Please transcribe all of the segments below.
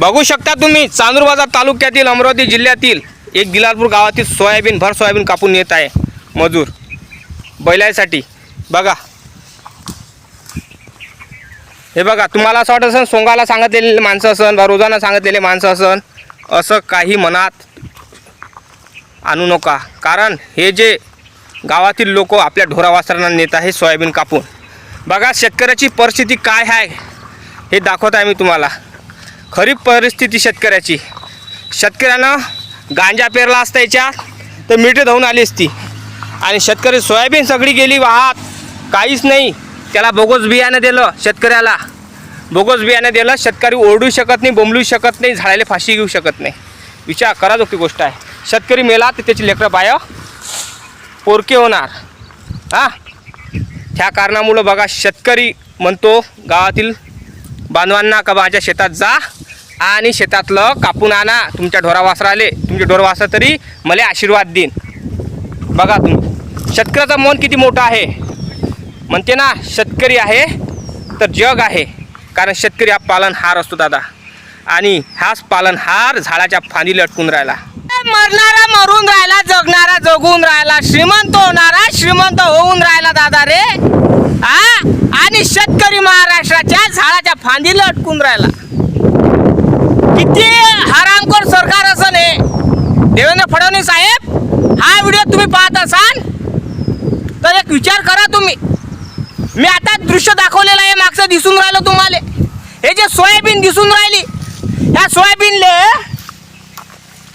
बघू शकता तुम्ही चांदूरबाजार तालुक्यातील अमरावती जिल्ह्यातील एक गिलालपूर गावातील सोयाबीन भर सोयाबीन कापून येत आहे मजूर. बैलायसाठी बघा. हे बघा तुम्हाला असं वाटत असेल सोंगाला सांगितलेले माणसं असन वा रोजानं सांगितलेले माणसं असन असं काही मनात आणू नका. कारण हे जे गावातील लोक आपल्या ढोरावासरांना नेत आहे सोयाबीन कापून. बघा शेतकऱ्याची परिस्थिती काय आहे हे दाखवत आहे मी तुम्हाला. खरीप परिस्थिती शेतकऱ्याची. शेतकऱ्यानं गांजा पेरला असता याच्यात तर मिठे धावून आली असती. आणि शेतकरी सोयाबीन सगळी गेली वाहत. काहीच नाही. त्याला बोगस बियाणं दिलं शेतकऱ्याला. बोगस बियाणं दिलं शेतकरी ओरडू शकत नाही बोंबलू शकत नाही झाडाला फाशी घेऊ शकत नाही. विचार करा जोगती गोष्ट आहे. शेतकरी मेला तर त्याची लेकरं बाय पोरके होणार. हां? त्या कारणामुळं बघा शेतकरी म्हणतो गावातील बांधवांना का माझ्या शेतात जा. आणि शेतातलं कापून आणा. तुमच्या ढोरावासराले तुमचे ढोर वासरा तरी मला आशीर्वाद देईन. बघा तुम्ही. शेतकऱ्याचं मन किती मोठं आहे? म्हणते ना शेतकरी आहे तर जग आहे. कारण शेतकरी हा पालनहार असतो दादा. आणि हाच पालनहार झाडाच्या फांदीला अटकून राहिला. मरणारा मरून राहिला जगणारा जगून राहिला. श्रीमंत होणारा श्रीमंत होऊन राहिला दादा रे. आ? आणि शेतकरी महाराष्ट्राच्या झाडाच्या फांदीला अटकून राहिला. किती हरामखोर सरकार असं हे देवेंद्र फडणवीस साहेब हा व्हिडिओ तुम्ही पाहत असाल तर एक विचार करा तुम्ही. मी आता दृश्य दाखवलेलं आहे मागचं दिसून राहिलं तुम्हाला. हे जे सोयाबीन दिसून राहिली ह्या सोयाबीनले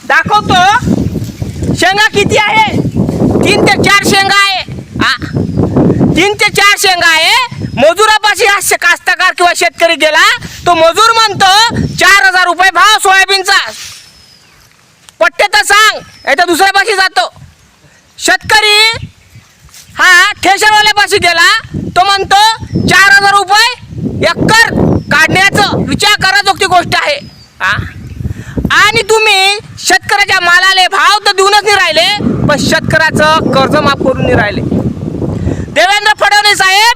दाखवतो शेंगा किती आहे? तीन ते चार शेंगा आहे. हा तीन ते चार शेंगा आहे. मजुरापाशी हा कास्तकार किंवा शेतकरी गेला तो मजूर म्हणतो चार हजार रुपये भाव सोयाबीनचा. पट्टे तर सांग याच्या दुसऱ्या दुसऱ्यापाशी जातो. शेतकरी हा ठेशरवाल्यापाशी गेला तो म्हणतो चार हजार रुपये एकर काढण्याचं विचार करा जोगती गोष्ट आहे. हा आणि तुम्ही शेतकऱ्याच्या मालाले भाव तर देऊनच नाही राहिले पण शेतकऱ्याचं कर्ज माफ करून नाही राहिले. देवेंद्र फडणवीस साहेब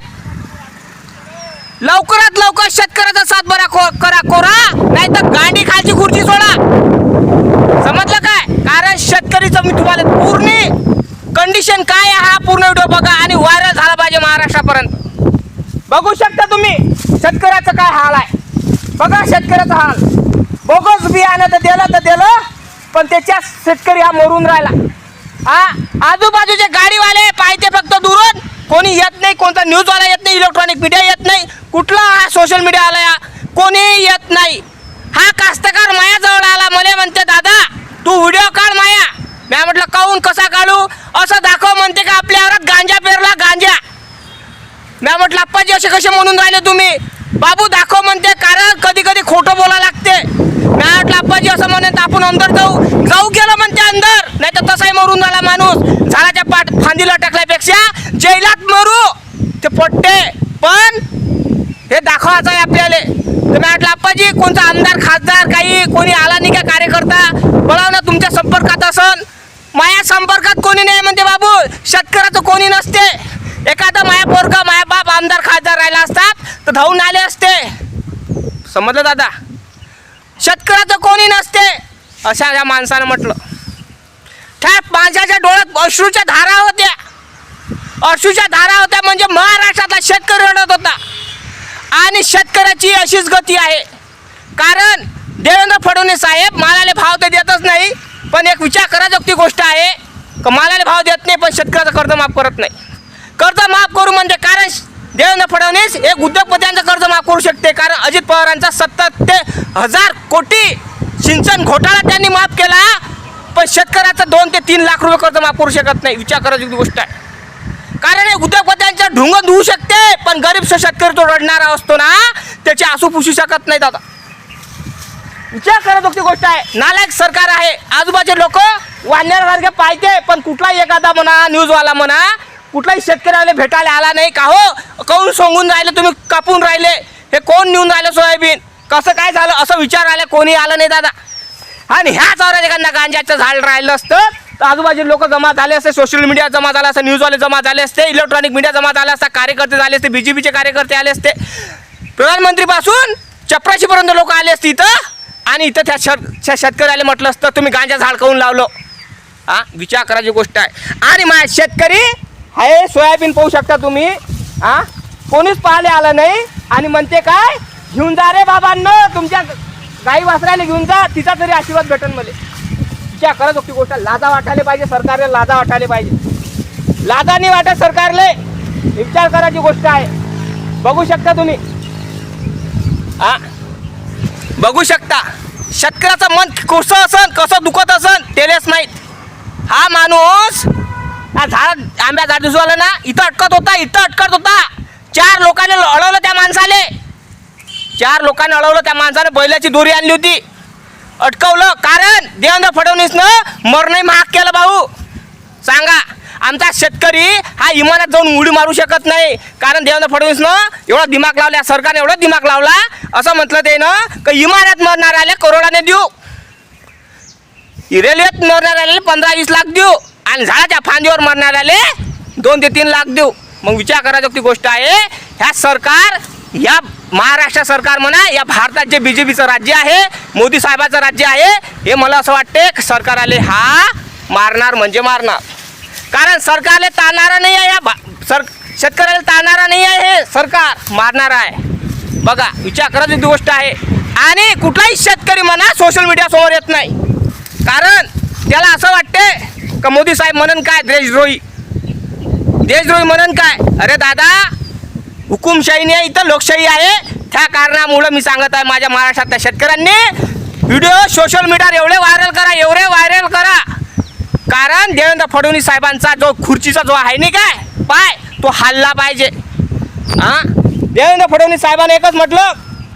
लवकरात लवकर शेतकऱ्याचा साथ बरा को करा कोरा नाही तर गांडी खालची खुर्ची सोडा. समजलं काय? कारण शेतकरीचं मी तुम्हाला पूर्ण कंडिशन काय आहे हा पूर्ण व्हिडिओ बघा आणि व्हायरल झाला पाहिजे महाराष्ट्रापर्यंत. बघू शकता तुम्ही शेतकऱ्याचं काय हाल आहे. बघा शेतकऱ्याचा हाल. बोगस बियाणं तर दिलं तर दिलं पण त्याच्या शेतकरी हा मरून राहिला. हा आजूबाजूचे गाडीवाले पाहिजे फक्त दुरून. कोणी येत नाही कोणता न्यूजवाला येत नाही इलेक्ट्रॉनिक मीडिया येत नाही कुठला हा सोशल मीडिया आला या? कोणी येत नाही. हा कास्तकार मायाजवळ आला मला म्हणते दादा तू व्हिडिओ काढ माया. मी म्हटलं काहून कसा काढू? असं दाखव म्हणते का आपल्या घरात गांजा पेरला गांजा. मी म्हटलं अप्पाजी असे कसे म्हणून राहिले तुम्ही? बाबू दाखव म्हणते कारण कधी कधी खोटं बोला लागते. मी म्हटलं अप्पाजी असं म्हणत आपण अंदर जाऊ. जाऊ गेलो म्हणते अंदर नाही तर तसाही मरून झाला माणूस. झाडाच्या पाठ फांदीला टाकल्यापेक्षा जैलात मारू. ते पट्टे. पण हे दाखवायचं आहे आपल्याला. तुम्ही म्हटलं आप्पाजी कोणता आमदार खासदार काही कोणी आला नाही का कार्यकर्ता? बोलाव ना तुमच्या संपर्कात असन. माया संपर्कात कोणी नाही म्हणते बाबू. शेतकऱ्याचं कोणी नसते. एखादा माया पोरगा माया बाप आमदार खासदार राहिला असतात तर धावून आले असते. समजलं दादा? शेतकऱ्याचं कोणी नसते. अशा या माणसानं म्हटलं. त्या माणसाच्या डोळ्यात अश्रूच्या धारा होत्या. अश्रूच्या धारा होत्या म्हणजे महाराष्ट्रातला शेतकरी रडत होता. आणि शेतकऱ्याची अशीच गती आहे. कारण देवेंद्र फडणवीस साहेब मालाले भाव तर देतच नाही पण एक विचार कराजोगती गोष्ट आहे का मालाले भाव देत नाही पण शेतकऱ्याचं कर्ज माफ करत नाही. कर्ज माफ करू म्हणजे कारण देवेंद्र फडणवीस एक उद्योगपत्यांचं कर्ज माफ करू शकते कारण अजित पवारांचा सत्तर ते हजार कोटी सिंचन घोटाळा त्यांनी माफ केला पण शेतकऱ्याचं दोन ते तीन लाख रुपये कर्ज माफ करू शकत नाही. विचार करायची गोष्ट आहे. कारण हे उद्योगपत्यांचं ढुंग धुवू शकते पण गरीब शेतकरी तो रडणारा असतो ना त्याचे आसू पुसू शकत नाही दादा विचार करत होती गोष्ट आहे. नालायक सरकार आहे. आजूबाजूचे लोक वाढण्यासारखे पाहिजे पण कुठलाही एखादा म्हणा न्यूजवाला म्हणा कुठलाही शेतकऱ्याला भेटायला आला नाही का हो? काऊन सोंगून राहिले तुम्ही कापून राहिले? हे कोण नेऊन राहिलं सोयाबीन? कसं काय झालं? असं विचार आला कोणी आलं नाही दादा. आणि ह्याच औरत एखादा गांजाचं झाड राहिलं असतं तर आजूबाजू लोक जमा झाले असते सोशल मीडिया जमा झाला असतं न्यूजवाले जमा झाले असते इलेक्ट्रॉनिक मीडिया जमा झाला असता कार्यकर्ते झाले असते बी जे पीचे कार्यकर्ते आले असते. प्रधानमंत्रीपासून चपराशीपर्यंत लोक आले असते इथं. आणि इथं त्या शेत शेतकऱ्याला म्हटलं असतं तुम्ही गांजा झाड काऊन लावलं. हा विचार करायची गोष्ट आहे. आणि मा शेतकरी हे सोयाबीन पाहू शकता तुम्ही. हा कोणीच पाहायला आलं नाही. आणि म्हणते काय घेऊन जा रे बाबांना तुमच्या गाई वासरायला घेऊन जा तिचा तरी आशीर्वाद भेटन मला. विचार करत होती गोष्ट लाजा वाटायला पाहिजे सरकारला लाजा वाटायला पाहिजे. लाजा नाही वाटत सरकारले. विचार करायची गोष्ट आहे. बघू शकता तुम्ही. हा? बघू शकता. शेतकऱ्याचं मन कसं असन कसं दुखत असन तेलेच माहीत. हा माणूस हा झाड आंब्या झाड दिसवाला ना इथं अटकत होता इथं अटकत होता. चार लोकांनी अडवलं त्या माणसाले. चार लोकांनी अडवलं त्या माणसाने बैलाची दोरी आणली होती. अटकवलं. कारण देवेंद्र फडणवीसनं मरणही महाग केलं भाऊ. सांगा आमचा शेतकरी हा इमानात जाऊन उडी मारू शकत नाही. कारण देवेंद्र फडणवीसनं एवढा दिमाग लावला सरकारने एवढा दिमाग लावला. असं म्हटलं ते ना की इमानात मरणार करोडाने देऊ. रेल्वेत मरणाऱ्याला पंधरा वीस लाख देऊ. आणि झाडाच्या फांदीवर मरणाऱ्याले दोन ते तीन लाख देऊ. मग विचार करायची गोष्ट आहे ह्या सरकार या महाराष्ट्र सरकार म्हणा या भारतात जे बी जे पीचं राज्य आहे मोदी साहेबाचं राज्य आहे हे मला असं वाटते सरकाराले सरकार आले हा मारणार म्हणजे मारणार. कारण सरकारला ताणणारा नाही आहे या भा- सर शेतकऱ्याला ताणणारा नाही आहे हे सरकार मारणार आहे. बघा विचार करायची गोष्ट आहे. आणि कुठलाही शेतकरी म्हणा सोशल मीडियासमोर येत नाही. कारण त्याला असं वाटते का मोदी साहेब म्हणन काय देशद्रोही? देशद्रोही म्हणन काय? अरे दादा हुकुमशाही नाही इथं लोकशाही आहे. त्या कारणामुळं मी सांगत आहे माझ्या महाराष्ट्रातल्या शेतकऱ्यांनी व्हिडिओ सोशल मीडियावर एवढे व्हायरल करा एवढे व्हायरल करा. कारण देवेंद्र फडणवीस साहेबांचा जो खुर्चीचा जो आहे नाही काय? पाय तो हल्ला पाहिजे. हा? देवेंद्र फडणवीस साहेबांनी एकच म्हटलं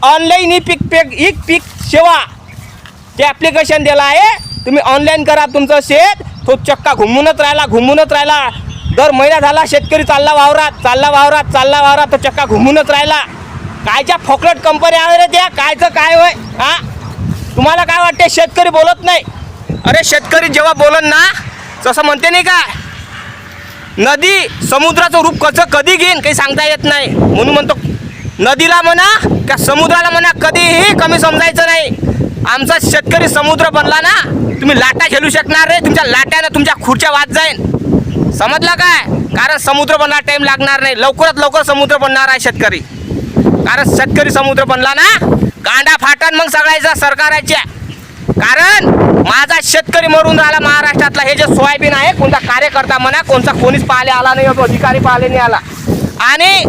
ऑनलाईन ई पीक पेक ई पीक सेवा. ते ॲप्लिकेशन दिलं आहे. तुम्ही ऑनलाईन करा तुमचं शेत. तो चक्का घुमूनच राहिला घुमूनच राहिला. दर महिना झाला शेतकरी चालला वावरात चालला वावरात चालला वावरात तो चक्का घुमूनच राहिला. कायच्या फोकलट कंपन्या रे त्या? कायचं काय होय? हा? तुम्हाला काय वाटते शेतकरी बोलत नाही? अरे शेतकरी जेव्हा बोलत ना तसं म्हणते नाही काय नदी समुद्राचं रूप कसं कधी घेईन काही सांगता येत नाही. म्हणून म्हणतो नदीला म्हणा का समुद्राला म्हणा कधीही कमी समजायचं नाही. आमचा शेतकरी समुद्र बनला ना तुम्ही लाटा झेलू शकणार रे. तुमच्या लाट्यानं तुमच्या खुर्च्या वाद जाईन. समजलं काय? कारण समुद्र बनला टाईम लागणार नाही. लवकरात लवकर समुद्र बनणार आहे शेतकरी. कारण शेतकरी समुद्र बनला ना गांडा फाटन मग सगळ्याचा सरकाराच्या. कारण माझा शेतकरी मरून राहिला महाराष्ट्रातला. हे जे सोयाबीन आहे कोणता कार्यकर्ता म्हणा कोणता कोणीच पाहिले आला नाही अधिकारी पाहिले नाही आला. आणि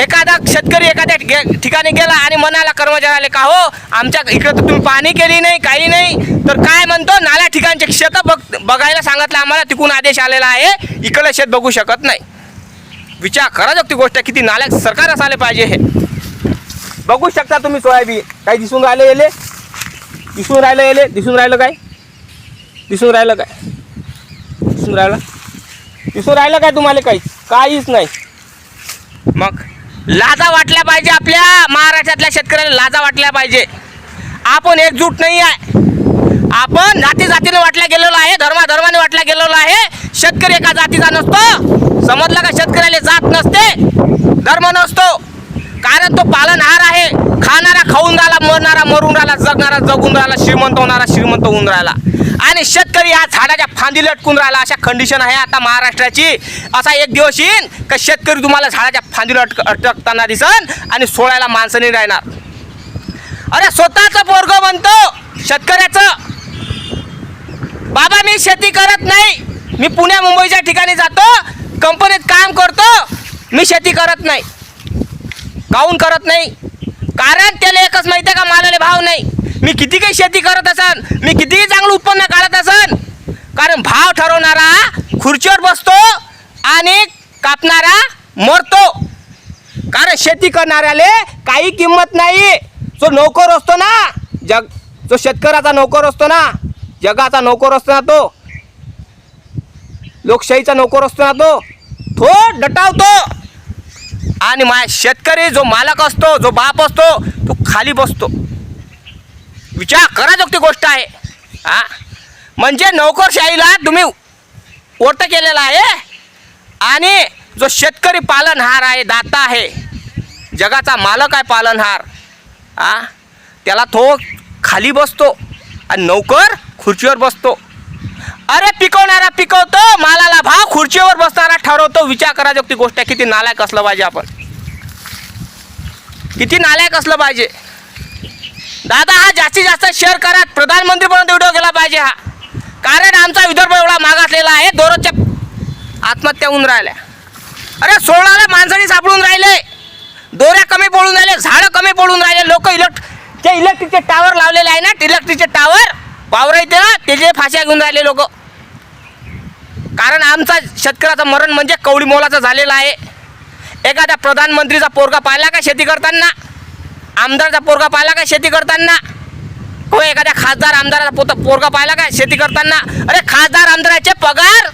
एखादा शेतकरी एखाद्या ठिकाणी गेला आणि म्हणाला कर्मचाऱ्याला का हो आमच्या इकडे तर तुम्ही पाणी केली नाही काही नाही. तर काय म्हणतो? नाल्या ठिकाणचे शेत बघ बघायला सांगितलं आम्हाला तिकून आदेश आलेला आहे. इकडलं शेत बघू शकत नाही. विचार करा ती गोष्ट किती नाल्या सरकार असायला पाहिजे हे. बघू शकता तुम्ही सोयाबीन काही दिसून राहिलं येले? दिसून राहिलं येले? दिसून राहिलं काय? दिसून राहिलं काय? दिसून राहिलं? दिसून राहिलं काय तुम्हाला काहीच काहीच नाही. मग? लाजा वाटल्या पाहिजे आपल्या महाराष्ट्रातल्या शेतकऱ्याला लाजा वाटल्या पाहिजे. आपण एकजूट नाही आहे. आपण जाती जातीने वाटल्या गेलेलो आहे धर्मा धर्माने वाटल्या गेलेलो आहे. शेतकरी एका जातीचा नसतो. समजलं का? शेतकऱ्याला जात नसते धर्म नसतो. कारण तो पालनहार आहे. खाणारा खाऊन राहिला मरणारा मरून राहिला जगणारा जगून राहिला श्रीमंत होणारा श्रीमंत होऊन राहिला आणि शेतकरी हा झाडाच्या फांदी लटकून राहिला अशा कंडिशन आहे आता महाराष्ट्राची. असा एक दिवस येईन का शेतकरी तुम्हाला झाडाच्या फांदी लटक अटकताना दिसन आणि सोडायला माणसं नाही राहणार. अरे स्वतःचं पोरग म्हणतो शेतकऱ्याचं. बाबा मी शेती करत नाही. मी पुण्या मुंबईच्या ठिकाणी जातो कंपनीत काम करतो मी शेती करत नाही. काऊन करत नाही. कारण त्याला एकच माहिती आहे का मालाला भाव नाही. मी किती काही शेती करत असन मी कितीही चांगलं उत्पन्न काढत असन कारण भाव ठरवणारा खुर्चीवर बसतो आणि कापणारा मरतो. कारण शेती करणाऱ्याले काही किंमत नाही. जो नोकर असतो ना जग जो शेतकऱ्याचा नोकर असतो ना जगाचा नोकर असतो ना तो लोकशाहीचा नोकर असतो ना तो तो डटावतो. आणि माझ्या शेतकरी जो मालक असतो जो बाप असतो तो खाली बसतो. विचार करा ती गोष्ट आहे. हा? म्हणजे नोकरशाहीला तुम्ही ओट केलेला आहे आणि जो शेतकरी पालनहार आहे दाता आहे जगाचा मालक आहे पालनहार हा? त्याला तो खाली बसतो आणि नोकर खुर्चीवर बसतो. अरे पिकवणारा पिकवतो मालाला भाव खुर्चीवर बसणारा ठरवतो. विचार करा ती गोष्ट किती नालायक असलं पाहिजे आपण. किती नालायक असलं पाहिजे. दादा हा जास्तीत जास्त शेअर करा. प्रधानमंत्रीपर्यंत व्हिडिओ गेला पाहिजे हा. कारण आमचा विदर्भ एवढा मागासलेला आहे दररोजच्या आत्महत्या होऊन राहिल्या. अरे सोळाला माणसाने सापडून राहिले. दोऱ्या कमी पडून राहिले झाडं कमी पडून राहिले. लोक इलेक्ट जे इलेक्ट्रिकचे टावर लावलेले आहे ना इलेक्ट्रिकचे टावर वावर येते ना त्याचे फाश्या घेऊन राहिले लोक. कारण आमचा शेतकऱ्याचं मरण म्हणजे कवडी मोलाचं झालेलं आहे. एखाद्या प्रधानमंत्रीचा पोरगा पाहिला का शेती करताना? आमदारचा पोरगा पाहिला का शेती करताना? हो एखाद्या खासदार आमदाराचा पोत पोरगा पाहिला का शेती करताना? अरे खासदार आमदाराचे पगार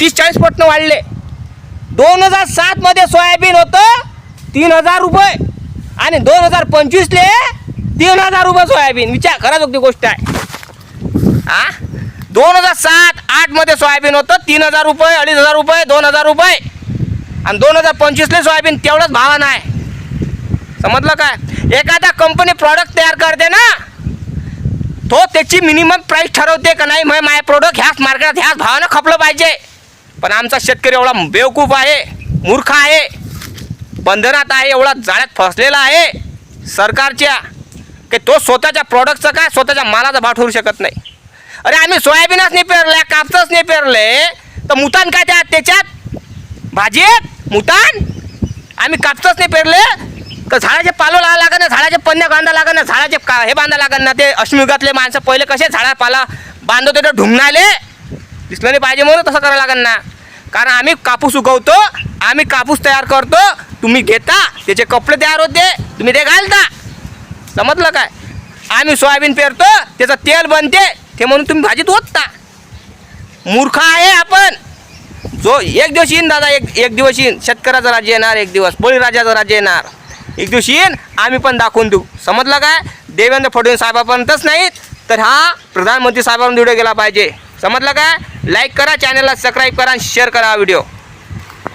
तीस चाळीस पटनं वाढले. दोन हजार सातमध्ये सोयाबीन होतं तीन हजार रुपये. आणि दोन हजार पंचवीसले तीन हजार रुपये सोयाबीन. विचार खराच होती गोष्ट आहे. हा? दोन हजार सात आठमध्ये सोयाबीन होतं तीन हजार रुपये अडीच हजार रुपये दोन हजार रुपये. आणि दोन हजार पंचवीसले सोयाबीन तेवढंच भावानं आहे. समजलं काय? एखादा कंपनी प्रॉडक्ट तयार करते ना तो त्याची मिनिमम प्राईस ठरवते का नाही माझे प्रोडक्ट ह्याच मार्केटात ह्याच भावानं खपलं पाहिजे. पण आमचा शेतकरी एवढा बेवकूफ आहे मूर्ख आहे बंधनात आहे एवढा जाळ्यात फसलेला आहे सरकारच्या की तो स्वतःच्या प्रॉडक्टचं काय स्वतःच्या मालाचा भाव ठरू शकत नाही. अरे आम्ही सोयाबीनच नाही पेरले कापसच नाही पेरले. तर मुतान काय त्या त्याच्यात? भाजीत मुतान? आम्ही कापसच नाही पेरले. तर झाडाचे पालो लावा लागेल ना झाडाचे पन्ने बांधा लागेल ना झाडाचे का हे बांधा लागन. ना ते अश्मिगातले माणसं पहिले कसे झाडा पाला बांधवते तर ढुंगणाले? दिसलं नाही पाहिजे म्हणून तसं करावं लागेल ना. कारण आम्ही कापूस उगवतो आम्ही कापूस तयार करतो तुम्ही घेता त्याचे कपडे तयार होते तुम्ही ते घालता. समजलं काय? आम्ही सोयाबीन पेरतो त्याचं तेल बनते ते म्हणून तुम्ही भाजीत ओतता. मूर्ख आहे आपण. जो एक दिवस येईन दादा एक एक दिवस येईन. शेतकऱ्याचं राज्य येणार एक दिवस. बळीराजाचं राज्य येणार. एक दिवस येईन आम्ही पण दाखवून देऊ. समजलं काय? देवेंद्र फडणवीस साहेबापर्यंतच नाहीत तर हा प्रधानमंत्री साहेबांना व्हिडिओ गेला पाहिजे. समजलं काय? लाईक करा चॅनलला सबस्क्राईब करा आणि शेअर करा हा व्हिडिओ